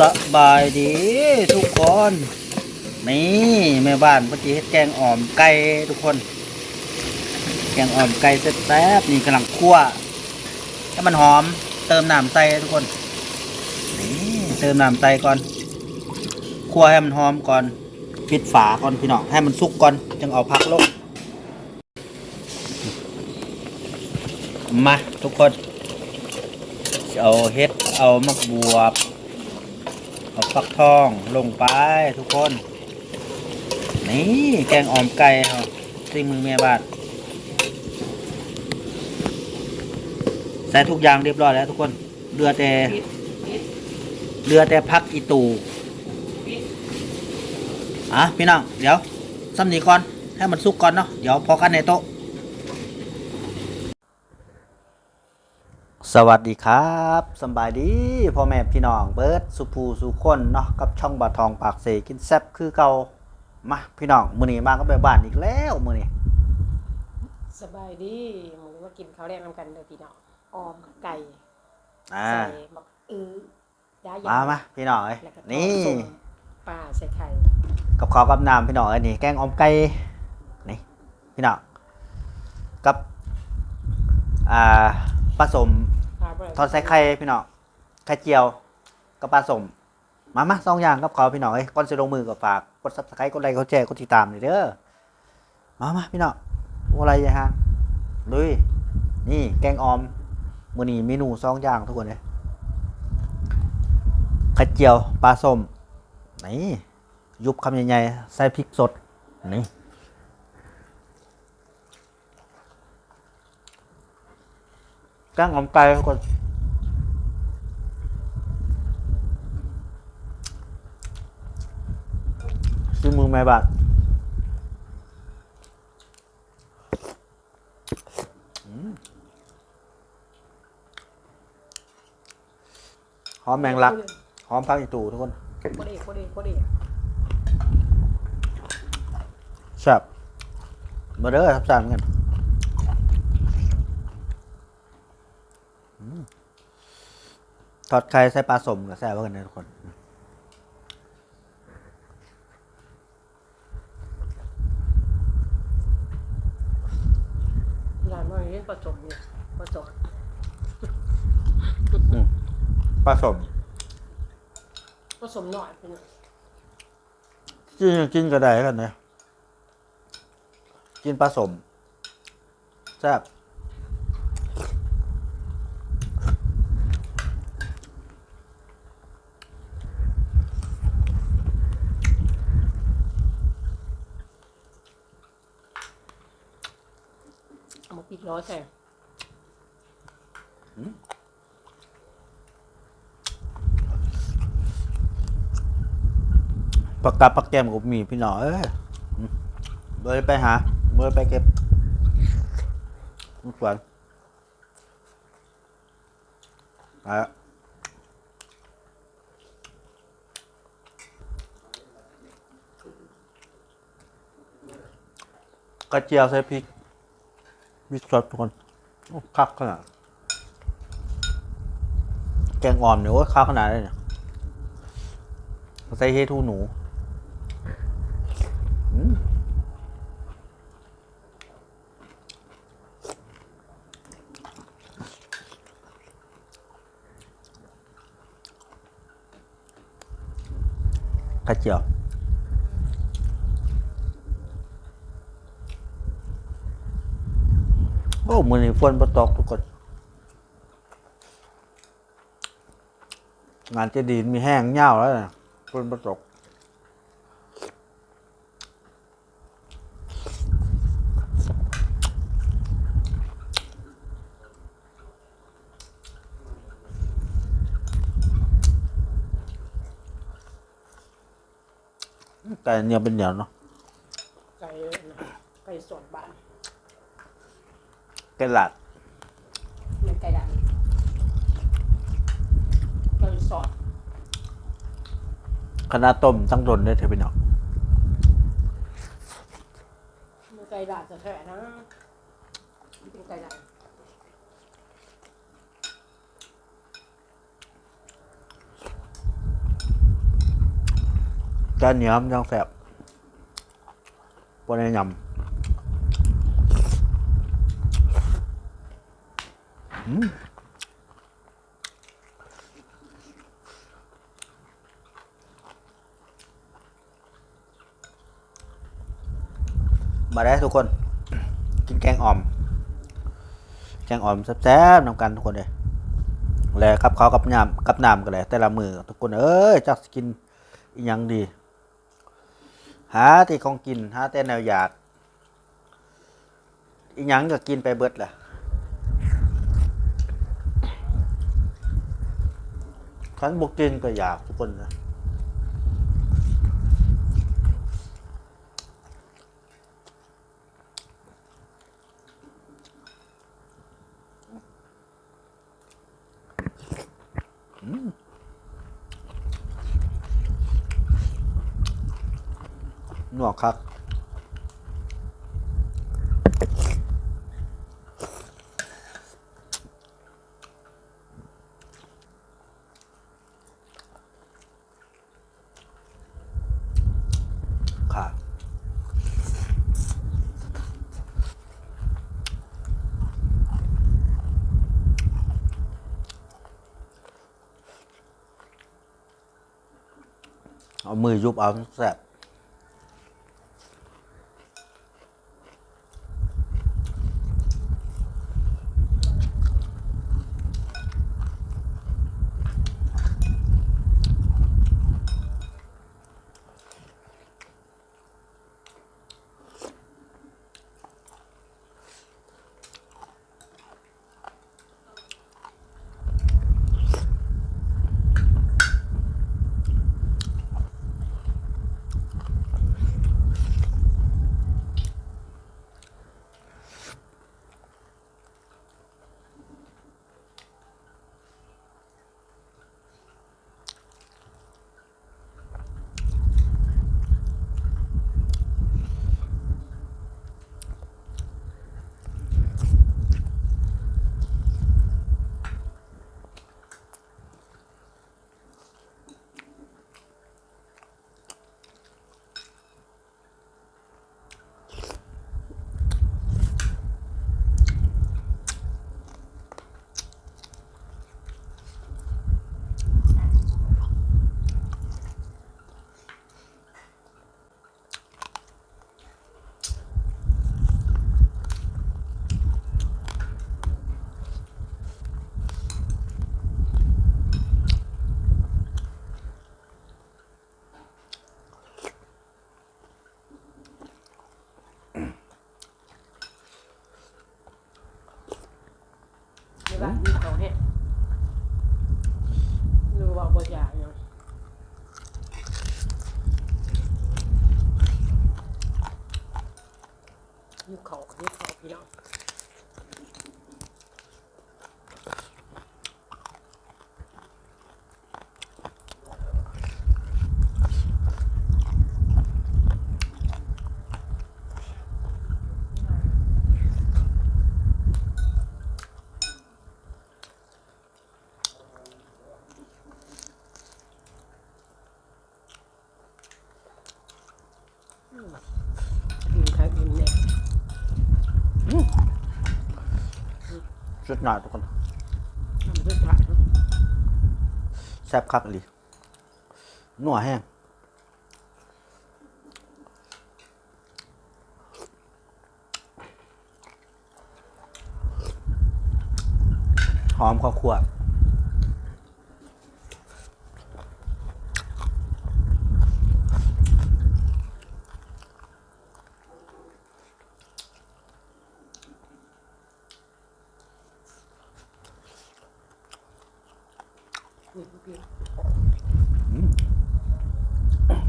สบายดีทุกคนนี่แม่บ้านเมื่อกี้เฮ็ดแกงอ่อมไก่ทุกคน แกงอ่อมไก่แซ่บๆนี่กำลังคั่วให้มันหอม เติมน้ำใส่ทุกคนนี่เติมน้ำใส่ก่อนคั่วให้มันหอมก่อนปิดฝาก่อนพี่น้องให้มันสุกก่อนจึงเอาพักลงมาทุกคนเอาเฮ็ดเอามักบวบ เอาฟักทองลงไปทุกคน นี่แกงอ่อมไก่เขาซีมือแม่บ้านใส่ทุกอย่างเรียบร้อยแล้วทุกคนเรือแต่เรือแต่พักอีตูอะพี่น้องเดี๋ยวซ้ำนีก่อนให้มันสุกก่อนเนาะเดี๋ยวพอกันในโต๊ะ สวัสดีครับสำบายดีพ่อแม่พี่น้องเบิร์ดสุภูสุคนเนาะกับช่องบาทองปากเสกินแซบคือเก่ามาพี่น้องมื้อนี้มาก็ไปบ้านอีกแล้วมื้อนี้สบายดีหมูมากินข้าวแรกนำกันเด้อพี่น้องออมไก่อ่าใส่บักอือยาหยามามาพี่น้องเอ้ยแล้วก็นี่ส้มปลาใส่ไข่กับข้าวกับน้ำพี่น้องเอ้ยนี่แกงอ่อมไก่นี่พี่น้องกับอ่าปลาสมปลาบ่ได้ ทอดใส่ไข่พี่น้องไข่เจียวกับปลาสมมามาสองอย่างกับเขาวพี่น้องเอ้ก่อนจะลงมือก็ฝากกดซับสไครต์กดไลค์กดแชร์กดติดตามเลยเด้อมามาพี่น้องอะไรย่าห่างลุยนี่แกงออมมื้อนี้เมนูสองอย่างทุกคนเลยไข่เจียวปลาสมนี่ยุบคำใหญ่ๆใส่พริกสดนี่ แกงออมไก่ทุกคนซื้อมือแม่บาทอืมหอมแมงลัก หอมพักอีตูทุกคนโคตรเอกโคตรเอกโคตรเอกแซ่บมาเด้อทับสามกันอืม ทอดไข่ใส่ปลาสมกับแซ่บเหมือนกันนะทุกคนร้านมันเล่นผสมเนี่ยผสมปลาสมผสมหน่อยพี่น้องกินกินก็ได้กันนะกินปลาสมแซ่บ เอามาปิดล้อใส่ปากกาปักแก้มกบมีพี่หน่อยเอ้ยเบอร์ไปหาเบอร์ไปเก็บสวนไปละกระเจียวใส่พริก พริกสดทุกคนคักขนาด แกงอ่อมเนี่ยโอ้ยคักขนาดเลยเนี่ยใส่เฮทูหนูอืมกระเจียว โอ้ มือนี่ฝนบ่ตกทุกคน งานเจะดีมีแห้งเง่าแล้วนะฝนบ่ตกไก่เนี่ยเป็นเหนียวเนาะไก่ไก่สดบ้าน ไก่หลัดเป็นไก่ดำไก่สดคณะต้มตั้งตนได้เธอไปเนาะเป็นไก่ดำจะแท้นะเป็นไก่ดำอจานเหนียวมันจังแสบปนในยำ มาได้ทุกคน กินแกงอ่อม แกงอ่อมแซ่บๆนำกันทุกคนเลยแล้วครับเขากับน้ำกับน้ำกันเลยแต่ละมือทุกคนเอ้ยจักกินอีหยังดี หาที่ของกิน หาแต่แนวอยากอีหยังก็กินไปเบิดแหละ คันบกกินก็อยากทุกคนนะหนวกครับ ค่ะ เอามือยุบเอาแสบ ๆนี่ว่ามีเขาเนี่ยดูว่าบ่อยากเนาะยุเขายุเขาพี่น้อง กินข้าวกินเนี่ย สุดหน่อยทุกคนทำด้วยผักแซ่บคักอีหลีนัวแห้งหอมข้าวคั่ว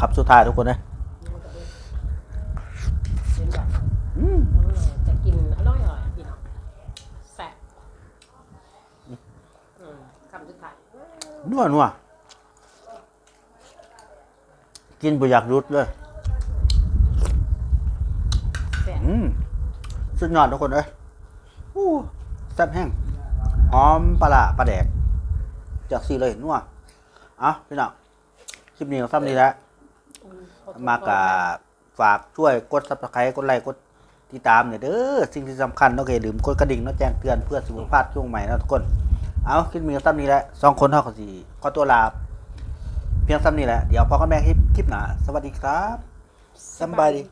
ครับสุดท้ายทุกคนเลยเป็นแบบจะกินอร่อยๆพี่น้องแซ่บอืมคำสุดท้ายนัวนัวกินบุอยากหยุดเลยแซ่บอืมสุดยอดทุกคนเลยอู้แซ่บแห้งหอมปลาร้าปลาแดก จากซีเลยนัวเอะพี่น้องคลิปนี้ก็ซ้ำนี้แหล้วอืมขอโทษมากะฝากช่วยกด subscribe กดไลค์กดติดตามเนี่ยเด้อสิ่งที่สำคัญเนาะก็อย่าลืมกดกระดิ่งเนาะแจ้งเตือนเพื่อสุขภาพช่วงใหม่เนาะทุกคน เอาคลิปมีซ้ำนี้แหละสองคนเท่ากับสี่ขอตัวลาเพียงซ้ำนี้แหละเดี๋ยวพอกันแม่คลิปคลิปหนาสวัสดีครับสำบายดี